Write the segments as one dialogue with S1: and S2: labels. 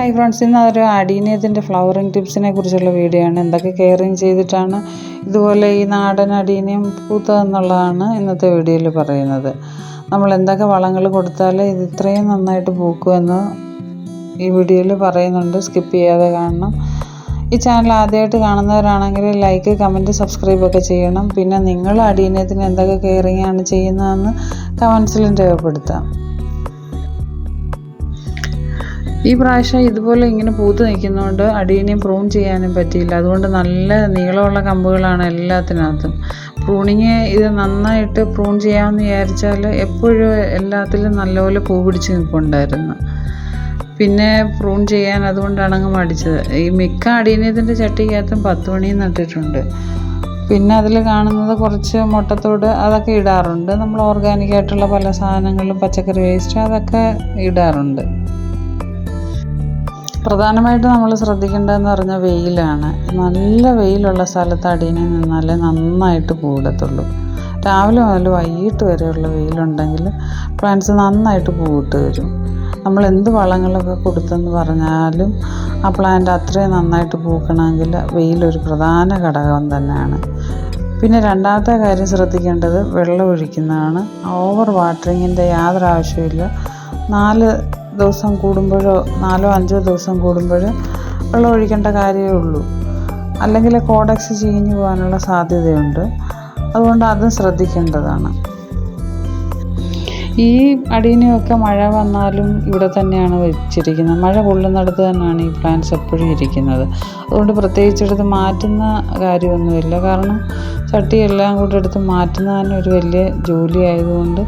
S1: Hi friends ഇന്ന് ഒരു അടീനിയത്തിന്റെ flowering ടിപ്സിനെ കുറിച്ചുള്ള വീഡിയോ ആണ്. എന്തൊക്കെ കെയറിങ് ചെയ്തിട്ടാണ് ഇതുപോലെ ഈ നാടൻ അടീനിയം പൂത്തതെന്നുള്ളതാണ് ഇന്നത്തെ വീഡിയോയിൽ പറയുന്നത്. നമ്മൾ എന്തൊക്കെ വളങ്ങൾ കൊടുത്താൽ ഇത് ഇത്രയും നന്നായിട്ട് പൂക്കുമെന്ന് ഈ വീഡിയോയിൽ പറയുന്നുണ്ട്. സ്കിപ്പ് ചെയ്യാതെ കാണണം. ഈ ചാനൽ ആദ്യമായിട്ട് കാണുന്നവരാണെങ്കിൽ ലൈക്ക് കമന്റ് സബ്സ്ക്രൈബ് ഒക്കെ ചെയ്യണം. പിന്നെ നിങ്ങൾ അടീനിയത്തിന് എന്തൊക്കെ കെയറിങ് ആണ് ചെയ്യുന്നതെന്ന് കമൻസിലും രേഖപ്പെടുത്താം. ഈ പ്രാവശ്യം ഇതുപോലെ ഇങ്ങനെ പൂത്ത് നിൽക്കുന്നതുകൊണ്ട് അടിയനെയും പ്രൂൺ ചെയ്യാനും പറ്റിയില്ല. അതുകൊണ്ട് നല്ല നീളമുള്ള കമ്പുകളാണ് എല്ലാത്തിനകത്തും. പ്രൂണിങ് ഇത് നന്നായിട്ട് പ്രൂൺ ചെയ്യാമെന്ന് വിചാരിച്ചാൽ എപ്പോഴും എല്ലാത്തിലും നല്ലപോലെ പൂ പിടിച്ച് നിൽപ്പുണ്ടായിരുന്നു പിന്നെ പ്രൂൺ ചെയ്യാൻ അതുകൊണ്ടാണ് അങ്ങ് മടിച്ചത്. ഈ മിക്ക അടിയനത്തിന്റെ ചട്ടിക്കകത്തും പത്ത് മണിയും നട്ടിട്ടുണ്ട് പിന്നെ അതിൽ കാണുന്നത് കുറച്ച് മുട്ടത്തോട് അതൊക്കെ ഇടാറുണ്ട്. നമ്മൾ ഓർഗാനിക് ആയിട്ടുള്ള പല സാധനങ്ങളും പച്ചക്കറി വേസ്റ്റ് അതൊക്കെ ഇടാറുണ്ട്. പ്രധാനമായിട്ട് നമ്മൾ ശ്രദ്ധിക്കേണ്ടതെന്ന് പറഞ്ഞാൽ വെയിലാണ്. നല്ല വെയിലുള്ള സ്ഥലത്ത് അടിയിൽ നിന്നാലേ നന്നായിട്ട് കൂടത്തുള്ളൂ രാവിലെ മുതൽ വൈകിട്ട് വരെയുള്ള വെയിലുണ്ടെങ്കിൽ പ്ലാന്റ്സ് നന്നായിട്ട് പൂവിട്ട് വരും. നമ്മൾ എന്ത് വളങ്ങളൊക്കെ കൊടുത്തെന്ന് പറഞ്ഞാലും ആ പ്ലാന്റ് അത്രയും നന്നായിട്ട് പൂക്കണമെങ്കിൽ വെയിലൊരു പ്രധാന ഘടകം തന്നെയാണ്. പിന്നെ രണ്ടാമത്തെ കാര്യം ശ്രദ്ധിക്കേണ്ടത് വെള്ളം ഒഴിക്കുന്നതാണ്. ഓവർ വാട്ടറിങ്ങിന്റെ യാതൊരു ആവശ്യമില്ല നാല് ദിവസം കൂടുമ്പോഴോ നാലോ അഞ്ചോ ദിവസം കൂടുമ്പോഴോ വെള്ളം ഒഴിക്കേണ്ട കാര്യമേ ഉള്ളൂ. അല്ലെങ്കിൽ കോഡക്സ് ചീഞ്ഞു പോകാനുള്ള സാധ്യതയുണ്ട്. അതുകൊണ്ട് അതും ശ്രദ്ധിക്കേണ്ടതാണ്. ഈ അടീനെയൊക്കെ മഴ വന്നാലും ഇവിടെ തന്നെയാണ് വെച്ചിരിക്കുന്നത്. മഴ കൊള്ളുന്നിടത്ത് തന്നെയാണ് ഈ പ്ലാന്റ്സ് എപ്പോഴും ഇരിക്കുന്നത്. അതുകൊണ്ട് പ്രത്യേകിച്ച് എടുത്ത് മാറ്റുന്ന കാര്യമൊന്നുമില്ല. കാരണം ചട്ടിയെല്ലാം കൂടെ എടുത്ത് മാറ്റുന്നത് തന്നെ ഒരു വലിയ ജോലി ആയതുകൊണ്ട്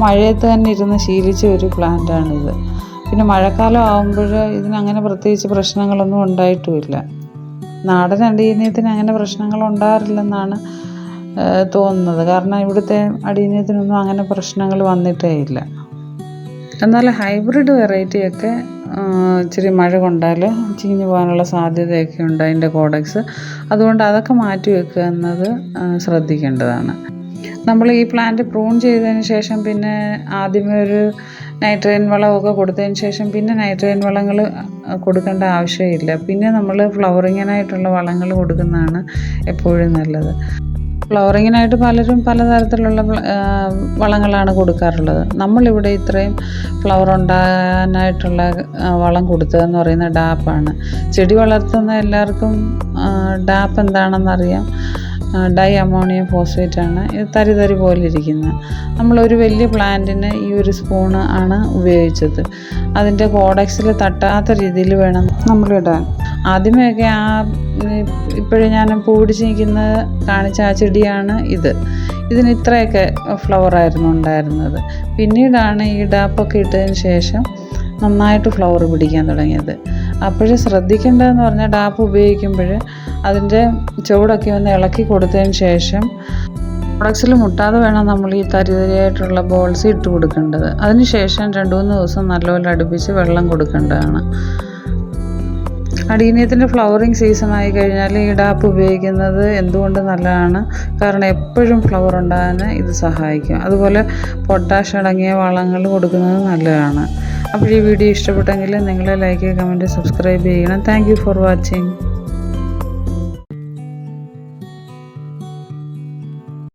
S1: മഴയത്ത് തന്നെ ഇരുന്ന് ശീലിച്ച ഒരു പ്ലാന്റാണിത് പിന്നെ മഴക്കാലം ആകുമ്പോൾ ഇതിനങ്ങനെ പ്രത്യേകിച്ച് പ്രശ്നങ്ങളൊന്നും ഉണ്ടായിട്ടുമില്ല. നാടൻ അടിയനീയത്തിന് അങ്ങനെ പ്രശ്നങ്ങൾ ഉണ്ടാകാറില്ലെന്നാണ് തോന്നുന്നത്. കാരണം ഇവിടുത്തെ അടിയനീയത്തിനൊന്നും അങ്ങനെ പ്രശ്നങ്ങൾ വന്നിട്ടേ ഇല്ല. എന്നാൽ ഹൈബ്രിഡ് വെറൈറ്റിയൊക്കെ ഇച്ചിരി മഴ കൊണ്ടാൽ ചീഞ്ഞു പോകാനുള്ള സാധ്യതയൊക്കെ ഉണ്ട് അതിന്റെ കോഡക്സ്. അതുകൊണ്ട് അതൊക്കെ മാറ്റി വെക്കുക എന്നത് ശ്രദ്ധിക്കേണ്ടതാണ്. നമ്മൾ ഈ പ്ലാന്റ് പ്രൂൺ ചെയ്തതിന് ശേഷം പിന്നെ ആദ്യമേ ഒരു നൈട്രജൻ വളമൊക്കെ കൊടുത്തതിന് ശേഷം പിന്നെ നൈട്രജൻ വളങ്ങൾ കൊടുക്കേണ്ട ആവശ്യമില്ല. പിന്നെ നമ്മൾ ഫ്ലവറിങ്ങിനായിട്ടുള്ള വളങ്ങൾ കൊടുക്കുന്നതാണ് എപ്പോഴും നല്ലത്. ഫ്ലവറിങ്ങിനായിട്ട് പലരും പലതരത്തിലുള്ള വളങ്ങളാണ് കൊടുക്കാറുള്ളത്. നമ്മളിവിടെ ഇത്രയും ഫ്ലവർ ഉണ്ടാകാനായിട്ടുള്ള വളം കൊടുത്തതെന്ന് പറയുന്നത് ഡാപ്പാണ്. ചെടി വളർത്തുന്ന എല്ലാവർക്കും ഡാപ്പ് എന്താണെന്നറിയാം. ഡൈ അമോണിയം ഫോസ്ഫേറ്റ് ആണ്. ഇത് തരി തരി പോലെ ഇരിക്കുന്നത് നമ്മളൊരു വലിയ പ്ലാന്റിന് ഈ ഒരു സ്പൂണ് ആണ് ഉപയോഗിച്ചത്. അതിന്റെ കോഡക്സിൽ തട്ടാത്ത രീതിയിൽ വേണം നമ്മളിടാൻ ആദ്യമേയൊക്കെ ആ ഇപ്പോഴും ഞാൻ പിടിച്ച് നിൽക്കുന്നത് കാണിച്ച ആ ചെടിയാണ് ഇത്. ഇതിന് ഇത്രയൊക്കെ ഫ്ലവറായിരുന്നു ഉണ്ടായിരുന്നത്. പിന്നീടാണ് ഈ ഡാപ്പൊക്കെ ഇട്ടതിന് ശേഷം നന്നായിട്ട് ഫ്ലവർ പിടിക്കാൻ തുടങ്ങിയത്. അപ്പോഴും ശ്രദ്ധിക്കേണ്ടതെന്ന് പറഞ്ഞാൽ ഡാപ്പ് ഉപയോഗിക്കുമ്പോൾ അതിന്റെ ചുവടൊക്കെ ഒന്ന് ഇളക്കി കൊടുത്തതിന് ശേഷം പ്രൊഡക്ട്സിൽ മുട്ടാതെ വേണം നമ്മൾ ഈ തരിതരിയായിട്ടുള്ള ബോൾസ് ഇട്ട് കൊടുക്കേണ്ടത്. അതിനുശേഷം രണ്ട് മൂന്ന് ദിവസം നല്ലപോലെ അടുപ്പിച്ച് വെള്ളം കൊടുക്കേണ്ടതാണ്. അടീനിയത്തിന്റെ ഫ്ലവറിങ് സീസൺ ആയി കഴിഞ്ഞാൽ ഈ ഡാപ്പ് ഉപയോഗിക്കുന്നത് എന്തുകൊണ്ട് നല്ലതാണ്? കാരണം എപ്പോഴും ഫ്ലവർ ഉണ്ടാകാൻ ഇത് സഹായിക്കും. അതുപോലെ പൊട്ടാഷ് അടങ്ങിയ വളങ്ങൾ കൊടുക്കുന്നത് നല്ലതാണ്. അപ്പോൾ ഈ വീഡിയോ ഇഷ്ടപ്പെട്ടെങ്കിൽ നിങ്ങൾ ലൈക്ക് കമന്റ് സബ്സ്ക്രൈബ് ചെയ്യണം. Thank for watching